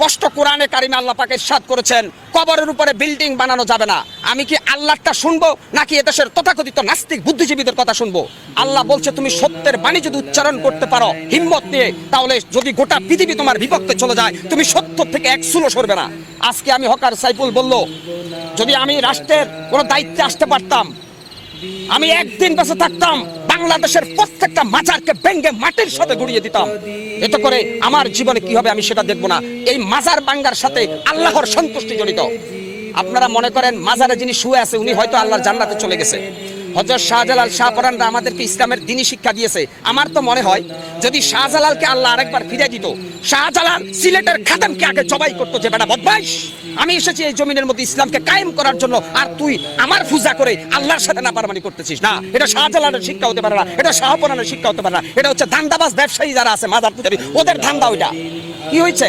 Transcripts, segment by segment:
স্পষ্ট কোরআনে কারিমে আল্লাহ পাকে ইরশাদ করেছেন, কবরের উপরে বিল্ডিং বানানো যাবে না। আমি কি আল্লাহটা শুনব, নাকি এদেশের তথাকথিত নাস্তিক বুদ্ধিজীবীদের কথা শুনব? আল্লাহ বলছে, তুমি সত্যের বাণী যদি উচ্চারণ করতে পারো, হিম্মত নিয়ে, তাহলে যদি গোটা পৃথিবী তোমার বিপক্ষে চলে যায়, তুমি সত্য থেকে এক সুলো সরবে না। আজকে আমি হকার সাইফুল বলল, যদি আমি রাষ্ট্রের কোনো দায়িত্বে আসতে পারতাম, আমি একদিন বেঁচে থাকতাম বাংলাদেশের প্রত্যেকটা মাজারকে ভেঙ্গে মাটির সাথে গুড়িয়ে দিতাম। এতে করে আমার জীবনে কি হবে আমি সেটা দেখব না। এই মাজার বাঙ্গার সাথে আল্লাহর সন্তুষ্টি জড়িত। আপনারা মনে করেন মাজারে যিনি শুয়ে আছে, উনি হয়তো আল্লাহর জান্নাতে চলে গেছে। হজরত শাহজালাল শাহপরানরা আমাদেরকে ইসলামের দিনই শিক্ষা দিয়েছে। আমার তো মনে হয়, যদি শাহজালালকে আল্লাহ আরেকবার ফিরে দিত, শাহজালাল সিলেটের খাদেমকে আগে জবাই করতো যে, বেটা, বদমাইশ! আমি এসেছি এই জমিনের মধ্যে ইসলামকে কায়েম করার জন্য, আর তুই আমার পূজা করে আল্লাহর সাথে না পারমানি করতেছিস। না, এটা শাহজালালের শিক্ষা হতে পারে না, এটা শাহপরানের শিক্ষা হতে পারে না। এটা হচ্ছে ধান্দাবাজ ব্যবসায়ী যারা আছে, মাদার পূজারী, ওদের ধান্দা ওইটা। কি হয়েছে?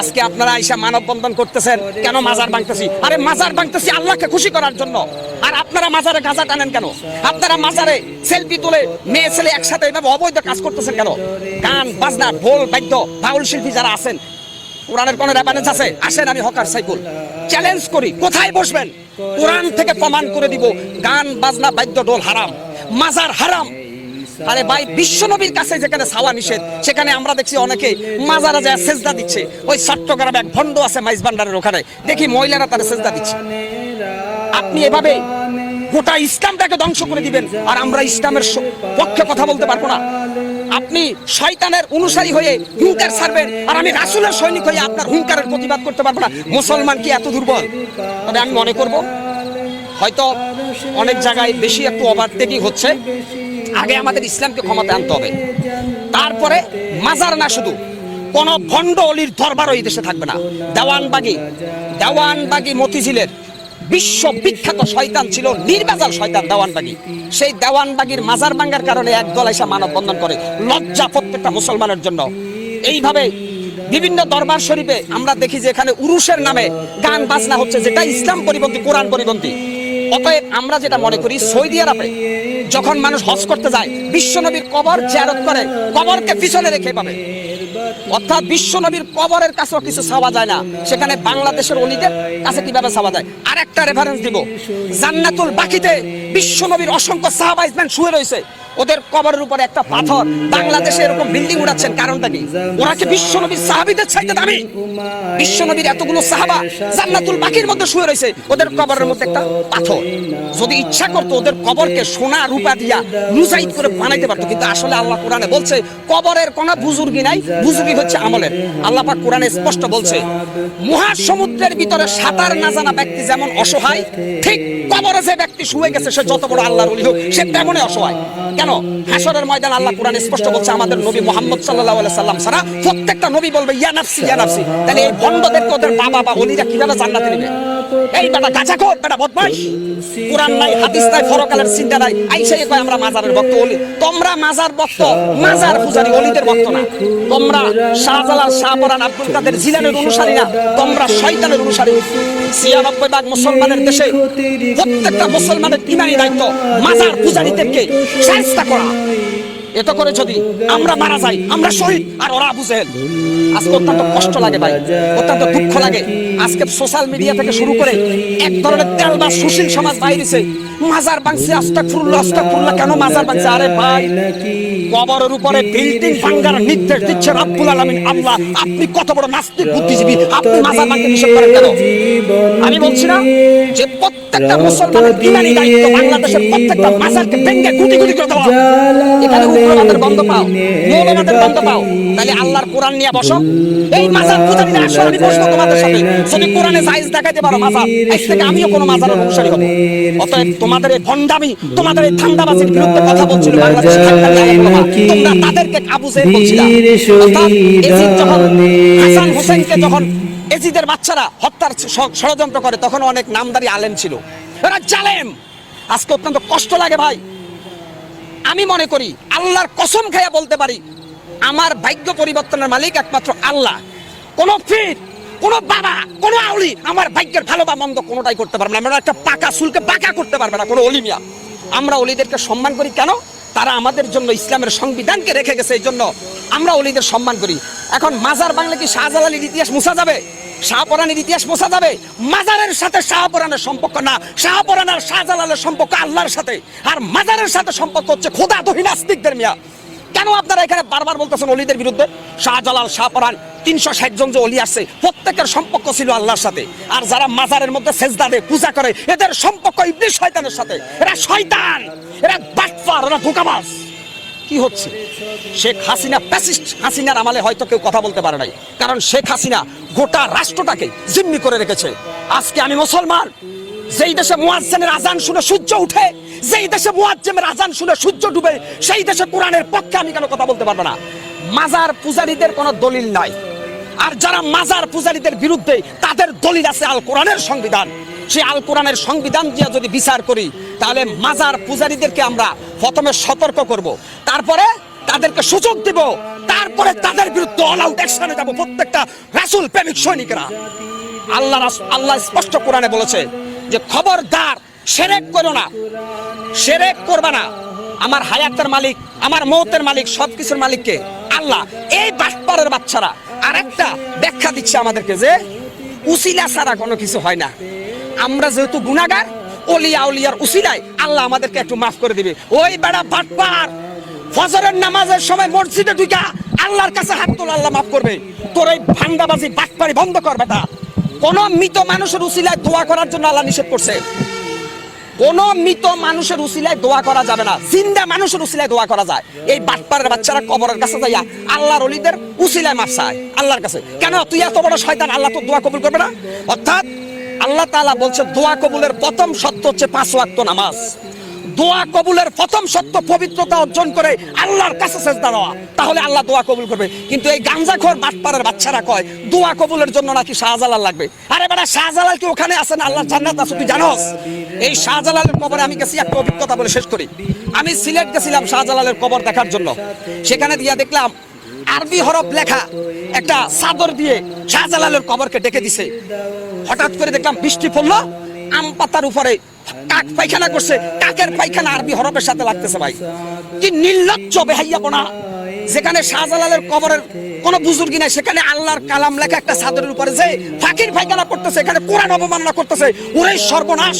আজকে আপনারা আইসা মানববন্ধন করতেছেন, কেন মাজার ভাঙতেছি? আরে মাজার ভাঙতেছি আল্লাহকে খুশি করার জন্য। আর আপনারা মাজারে গাঁজা টানেন কেন? আপনারা মাজারে সেলফি তুলে মেয়ে ছেলে একসাথে এভাবে অবৈধ কাজ করতেছেন কেন? গান, বাজনা, ঢোল, বাদ্য, বাউল শিল্পী যারা আছেন, কোরআনের কোন রেফারেন্স আছে? আসেন আমি হকার সাইকুল চ্যালেঞ্জ করি, কোথায় বসবেন? কোরআন থেকে প্রমাণ করে দিব, গান, বাজনা, বাদ্য, ঢোল হারাম। মাজার হারাম। আরে ভাই, বিশ্ব নবীর কাছে যেখানে সাওয়া নিষেধ, সেখানে আমরা দেখছি অনেকে মাজারা যায় সেজদা দিচ্ছে। ওই চট্টগ্রামে এক ভণ্ড আছে মাইজ ভান্ডারের ওখানে। দেখি মহিলারা তারা সেজদা দিচ্ছে। আপনি এভাবে গোটা ইসলামটাকে ধ্বংস করে দিবেন, আর আমরা ইসলামের পক্ষে কথা বলতে পারব না। আপনি শয়তানের অনুসারী হয়ে হুঙ্কার ছাড়বেন, আর আমি রাসুলের সৈনিক হয়ে আপনার হুঙ্কারের প্রতিবাদ করতে পারব না। মুসলমান কি এত দুর্বল? তবে আমি মনে করব, হয়তো অনেক জায়গায় বেশি একটু অবাধ ওভারটেকিং হচ্ছে। আগে আমাদের ইসলামকে ক্ষমতা আনতে হবে। তারপরে মাজার না শুধু, কোন ভণ্ড অলির দরবার এই দেশে থাকবে না। দেওয়ানবাগি দেওয়ানবাগি মতিঝিলের বিশ্ব বিখ্যাত শয়তান ছিল নির্বাচাল শয়তান দেওয়ানবাগি। সেই দেওয়ানবাগির মাজার ভাঙ্গার কারণে একদল এসে মানববন্ধন করে, লজ্জা প্রত্যেকটা মুসলমানের জন্য। এইভাবে বিভিন্ন দরবার শরীফে আমরা দেখি যে এখানে উরুষের নামে গান বাজনা হচ্ছে, যেটা ইসলাম পরিপন্থী কোরআন পরিপন্থী অতএব আমরা যেটা মনে করি, সৌদি আরবে যখন মানুষ হজ করতে যায় বিশ্বনবীর কবর জিয়ারত করে, কবরকে পিছনে রেখে পাবে। অর্থাৎ বিশ্বনবীর কবরের কাছেও কিছু চাওয়া যায় না। সেখানে বাংলাদেশের অলিদের কাছে কীভাবে চাওয়া যায়? আর একটা রেফারেন্স দিব। জান্নাতুল বাকিতে বিশ্বনবীর অসংখ্য সাহাবাইজম্যান শুয়ে রয়েছে। ওদের কবরের উপরে একটা পাথর। বাংলাদেশে এরকম বিল্ডিং উড়াচ্ছেন, কারণটা কি? ওরা কি বিশ্বনবীর সাহাবিদের চাইতে দামি? বিশ্বনবীর এতগুলো সাহাবা জান্নাতুল বাকির মধ্যে শুয়ে রয়েছে। ওদের কবরের মধ্যে একটা পাথর। যদি ইচ্ছা করতো ওদের কবরকে সোনা রূপা দিয়া মুজাইদ করে বানাইতে পারতো, কিন্তু আসলে আল্লাহ কোরআনে বলছে, কবরের কোনো বুজুর্গি নাই বুজুর্গি হচ্ছে আমলের আল্লাহ পাক কোরআনে স্পষ্ট বলছে, মহাসমুদ্রের ভিতরে সাঁতার না জানা ব্যক্তি যেমন অসহায়, ঠিক কবরে যে ব্যক্তি শুয়ে গেছে, সে যত বড় আল্লাহর অলি হোক, সে তেমনই অসহায়। কেন? হাসরের ময়দান আল্লাহ কোরআনে স্পষ্ট বলছে, আমাদের নবী মোহাম্মদ সাল্লাহ সাল্লাম ছাড়া প্রত্যেকটা নবী বলবে, ইয়া নাফসি ইয়া নাফসি। তাহলে এই ভণ্ডদেরকে ওদের বাবা বা অলিরা কীভাবে জান্নাতে নেবে? এই বেটা গাঁজাখোর বেটা বদমাইশ। কোরআন নাই, হাদিস নাই, ফরকালের চিন্তা নাই। আইসা কয়, আমরা মাজারের ভক্ত ওলি তোমরা মাজার ভক্ত, মাজার পূজারি ওলিদের ভক্ত না। তোমরা শাহজালাল, শাহপরান, আব্দুল কাদের জিলানের অনুসারী না। তোমরা শয়তানের অনুসারী। ছিয়ানব্বই ভাগ মুসলমানের দেশে প্রত্যেকটা মুসলমানের ইমানি দায়িত্ব মাজার পূজারীদেরকে চেষ্টা করা। এত করে যদি আমরা মারা যাই, আমরা শহীদ, আর ওরা বুঝেন আজকে অত্যন্ত কষ্ট লাগে ভাই, অত্যন্ত দুঃখ লাগে। আজকে সোশ্যাল মিডিয়া থেকে শুরু করে এক ধরনের তেল বা সুশীল সমাজ বাইরেছে মাজার বাংছে আস্তাক ফুরুল্লাহ আস্তাক ফুরুল্লাহ কেন মাজার বাংছে আরে ভাই, কবরের উপরে বিল্ডিং ভাঙ্গার নির্দেশ দিচ্ছে রাব্বুল আলামিন আল্লাহ। আপনি কত বড় নাস্তিক, বুদ্ধিজীবী, আপনি মাজার ভাঙতে নিষেধ করেন কেন? আমি বলছি না যে প্রত্যেকটা মুসলমানের ইমানি দায়িত্ব বাংলাদেশের প্রত্যেকটা মাজারকে ভেঙে গুটি গুটি করে দেওয়া। এখানে উগ্রবাদের বন্ধ পাও মৌলবাদের বন্ধ পাও। তাহলে আল্লাহর কোরআন নিয়ে বসো। এই মাজার পূজারীরা আসো আমি বসবো তোমাদের সাথে। যদি কোরআনে জায়েজ দেখাইতে পারো মাজার, আজ থেকে আমিও কোনো মাজারের অনুসারী হব। অতএব তোমাদের এই ভণ্ডামি, তোমাদের এই ধান্দাবাজির বিরুদ্ধে কথা বলছিল। তোমরা তাদেরকে জেহেল বলছিলা। অর্থাৎ যখন হাসান হোসেনকে যখন এজিদের বাচ্চারা হত্যার ষড়যন্ত্র করে তখন অনেক নামদারি আলেম ছিল। জালেম! আজকে অত্যন্ত কষ্ট লাগে ভাই। আমি মনে করি, আল্লাহর কসম খাইয়া বলতে পারি, আমার ভাগ্য পরিবর্তনের মালিক একমাত্র আল্লাহ। কোন পীর, কোন বাবা, কোন আউলি আমার ভাগ্যের ভালো বা মন্দ কোনোটাই করতে পারবে না। আমরা একটা পাকা চুলকে পাকা করতে পারবে না, কোনো অলিমিয়া আমরা অলিদেরকে সম্মান করি কেন? তারা আমাদের জন্য ইসলামের সংবিধানকে রেখে গেছে, এই জন্য আমরা অলিদের সম্মান করি। এখন মাজার বাংলা কি শাহজালালির ইতিহাস মুছা যাবে? শাহপরানের ইতিহাস মোছা যাবে। মাজারের সাথে শাহপরানের সম্পর্ক না। শাহপরান আর শাহজালালের সম্পর্ক আল্লাহর সাথে। আর মাজারের সাথে সম্পর্ক হচ্ছে খোদা দহি নাস্তিকদের মিয়া। কেন আপনারা এখানে বারবার বলতেছেন অলিদের বিরুদ্ধে? শাহজালাল, শাহপরান, তিনশো ষাট জন যে অলি আসছে প্রত্যেকের সম্পর্ক ছিল আল্লাহর সাথে। আর যারা মাজারের মধ্যে সেজদা দেয়, পূজা করে, এদের সম্পর্ক ইবলিশ শয়তানের সাথে। এরা শয়তান! এরা বাটপার এরা ধোকাবাজ। কি হচ্ছে? শেখ হাসিনা প্যাসিস্ট হাসিনার আমলে হয়তো কেউ কথা বলতে পারে নাই। কারণ শেখ হাসিনা গোটা রাষ্ট্রটাকে জিম্মি করে রেখেছে। আজকে আমি মুসলমান, যেই দেশে মুয়াজ্জেনের আজান শুনে সূর্য উঠে, যেই দেশে মুয়াজ্জেমের আজান শুনে সূর্য ডুবে, সেই দেশে কোরআনের পক্ষে আমি কেন কথা বলতে পারব না? মাজার পূজারীদের কোনো দলিল নাই। আর যারা মাজার পূজারীদের বিরুদ্ধে তাদের দলিল আছে আল কোরআনের সংবিধান। সেই আল কোরআনের সংবিধান দিয়ে যদি বিচার করি, তাহলে মাজার পূজারীদেরকে আমরা প্রথমে সতর্ক করব। তারপরে তাদেরকে সুযোগ দেব। তারপরে তাদের বিরুদ্ধে অল আউট অ্যাকশনে যাব প্রত্যেকটা রাসুল প্রেমিক সৈনিকরা। আল্লাহ আল্লাহ স্পষ্ট কোরআনে বলেছে যে, খবরদার, সেরেক করো না। সেরেক করবা না। আমার হায়াতের মালিক, আমার মৌতের মালিক, সবকিছুর মালিককে আল্লাহ, এই বাটপারের বাচ্চারা, আরেকটা ব্যাখ্যা দিচ্ছে আমাদেরকে যে, উসিলা ছাড়া কোনো কিছু হয় না। আমরা যেহেতু গুনাগার অলিয়া উলিয়ার উসিলায় আল্লাহ আমাদেরকে একটু মাফ করে দিবে। ওই বেড়া বাটপার, ফজরের নামাজের সময় মসজিদে ঢুকা আল্লাহর কাছে হাত তোলা, আল্লাহ মাফ করবে। তোর এই ভান্ডাবাজি বাটপারি বন্ধ কর বেটা। কোন মৃত মানুষের উসিলায় দোয়া করার জন্য আল্লাহ নিষেধ করছে। কোন মৃত মানুষের উসিলায় দোয়া করা যাবে না। জিন্দা মানুষের উসিলায় দোয়া করা যায়। এই বাটপাড়ের বাচ্চারা কবরের কাছে যাইয়া আল্লাহর অলিদের উসিলায় মাফ চায়, আল্লাহর কাছে। কেন? তুই এত বড় শয়তান, আল্লাহ তো দোয়া কবুল করবে না? অর্থাৎ আল্লাহ তাআলা বলছে, দোয়া কবুলের প্রথম সত্য হচ্ছে পাঁচ ওয়াক্ত নামাজ। দোয়া কবুলের প্রথম সত্য পবিত্রতা অর্জন করে আল্লাহর কাছে সেজদা দেওয়া। তাহলে আল্লাহ দোয়া কবুল করবে। কিন্তু এই গাঞ্জাখোর বাটপাড়ের বাচ্চারা কয়, দোয়া কবুলের জন্য নাকি শাহজালাল লাগবে? আরে বেটা, শাহজালাল কি ওখানে আছেন আল্লাহর জান্নাত আছে তুই জানোস? এই শাহজালালের কবরে আমি গেছি একটা অভিজ্ঞতা বলে শেষ করি। আমি সিলেট গেছিলাম শাহজালালের কবর দেখার জন্য। সেখানে দিয়া দেখলাম আরবি হরফ লেখা একটা চাদর দিয়ে শাহজালালের কবরকে ডেকে দিছে। হঠাৎ করে দেখলাম বৃষ্টি পড়ল, আম পাতার উপরে কাক পায়খানা করছে, কাকের পায়খানা আরবি হরফের সাথে লাগতেছে ভাই। কি নির্লজ্জ বেহাইয়াপনা যেখানে শাহজালালের কবরের কোনো বুজুর্গি নাই, সেখানে আল্লাহর কালাম লেখা একটা চাদরের উপরে যে ফাকির পায়খানা করতেছে, এখানে কোরআন অবমাননা করতেছে ওরে সর্বনাশ।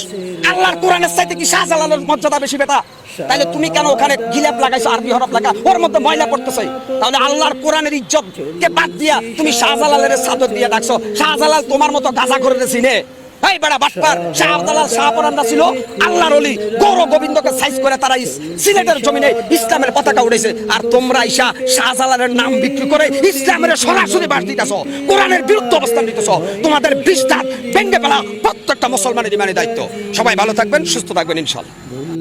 আল্লাহর কোরআনের চাইতে কি শাহজালালের মর্যাদা বেশি বেটা? তাহলে তুমি কেন ওখানে গিলাপ লাগাইছো, আরবি হরফ লাগা ওর মধ্যে ময়লা পড়তেছে। তাহলে আল্লাহর কোরআনের ইজ্জত কে বাদ দিয়া তুমি শাহজালালের চাদর দিয়ে ডাকছো। শাহজালাল তোমার মতো গাজা করে চিনে এই বেড়া বাটপার ছিল আল্লাহর অলি। গৌর গোবিন্দকে সাইজ করে তারা সিলেটের জমিনে ইসলামের পতাকা উঠেছে আর তোমরা শাহজালালের নাম বিক্রি করে ইসলামের সরাসরি বাস দিতেছ, কোরআনের বিরুদ্ধে অবস্থান নিতেছ তোমাদের বিস্তার ভেঙ্গে ফেলা প্রত্যেকটা মুসলমানের ইমানের দায়িত্ব। সবাই ভালো থাকবেন, সুস্থ থাকবেন, ইনশাল্লাহ।